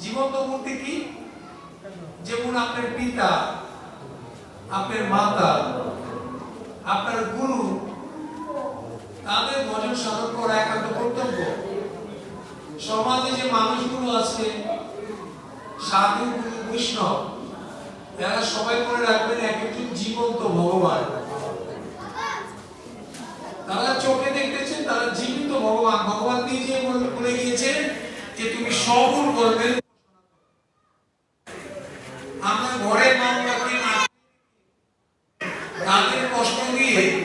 জীবন্ত মূর্তি কি? যেমন আপনার পিতা, আপনার মাতা, আপনার গুরু, তাদের ভজন সাধন করা একান্ত কর্তব্য। সমাজে যে মানুষগুলো আছে, সাধু গুরু, বৈষ্ণব, এরা সবাই মনে রাখবেন এক একজন জীবন্ত ভগবান। তারা চোখে দেখতেছেন তারা জীবিত ভগবান। ভগবান নিজে বলে- গিয়েছেন যে, তুমি সবুর করবেন আমরা ঘরে মামলাকে না তাদের কষ্ট দিয়ে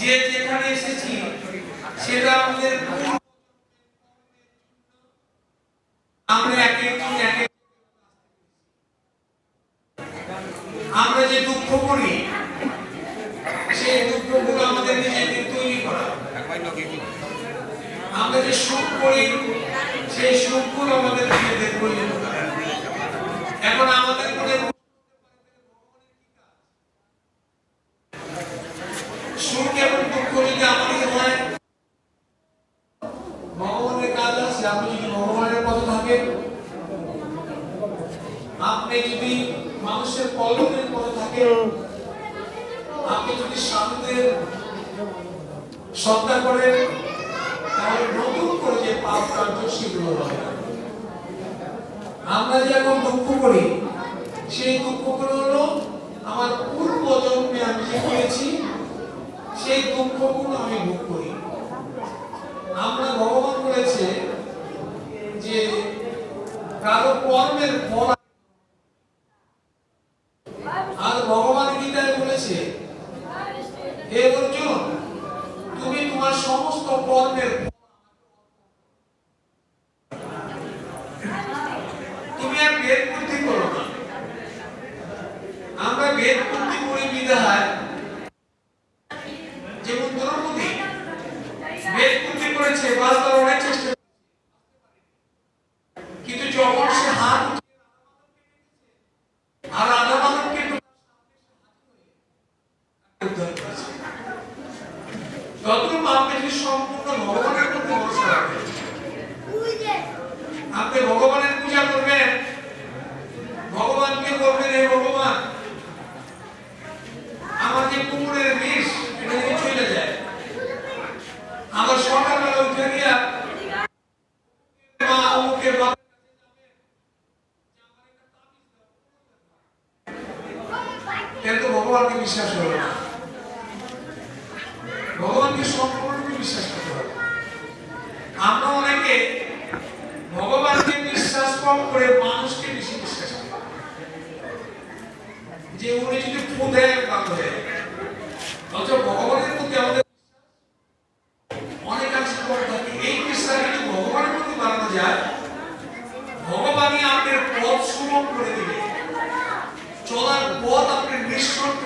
যে যেখানে এসেছি, সেটা আমাদের আমরা আমরা যে দুঃখ করি, সেই দুঃখগুলো আমাদের নিজেদের তৈরি করা। আমরা যে সুখ করি, সেই সুখগুলো আমাদের নিজেদের তৈরি করা এখন আমাদের মধ্যে সুখ এবং দুঃখ যদি আমাদের হয় কাজ আছে আপনি যদি ভগবানের পথে থাকেন, আপনি যদি মানুষের কল্যাণের পথে থাকেন, আপনি যদি সাধুদের শ্রদ্ধা করেন, তাহলে নতুন করে যে পাপ কার্য সেগুলো হবে। আমরা যে এখন দুঃখ করি, সেই দুঃখগুলো হলো আমার পূর্ব জন্মে আমি যে করেছি, সেই দুঃখগুলো আমি ভোগ করি। বলেছে যে কারও কর্মের ফল আর ভগবান গীতায় বলেছে, হে অর্জুন, তুমি তোমার সমস্ত কর্মের তুমি আর বেদ বুদ্ধি করো। না আমরা বেদ বুদ্ধি করি বিধায় যেমন দ্রৌপদী বেদ বুদ্ধি করেছে বারবার অনেক চেষ্টা করেছে। কিন্তু যখন সে হাত উঠিয়ে আর রাধা মাধবকে যত আপনি যদি সম্পূর্ণ ভগবানের ভরসা আপনি ভগবানের পূজা করবেন ভগবানকে বলবেন হে ভগবান আমার যে কুকুরের বিষ এটা যদি চলে যায় আমার সকালবেলা উঠে গিয়া মা অমুকের বাবা কিন্তু ভগবানকে বিশ্বাস হবে ভগবানকে সম্পূর্ণরূপে বিশ্বাস করতে হবে। আমরা অনেকে ভগবানকে বিশ্বাস কম করে মানুষকে বেশি বিশ্বাস করি। যে উনি যদি কাম দেয় অথচ ভগবানের প্রতি আমাদের অনেকাংশে কম থাকে। এই বিশ্বাস যদি ভগবানের প্রতি বাড়ানো যায়, ভগবানই আপনার পথ সুগম করে দিবে। চলার পথ আপনার নিঃসন্দেহে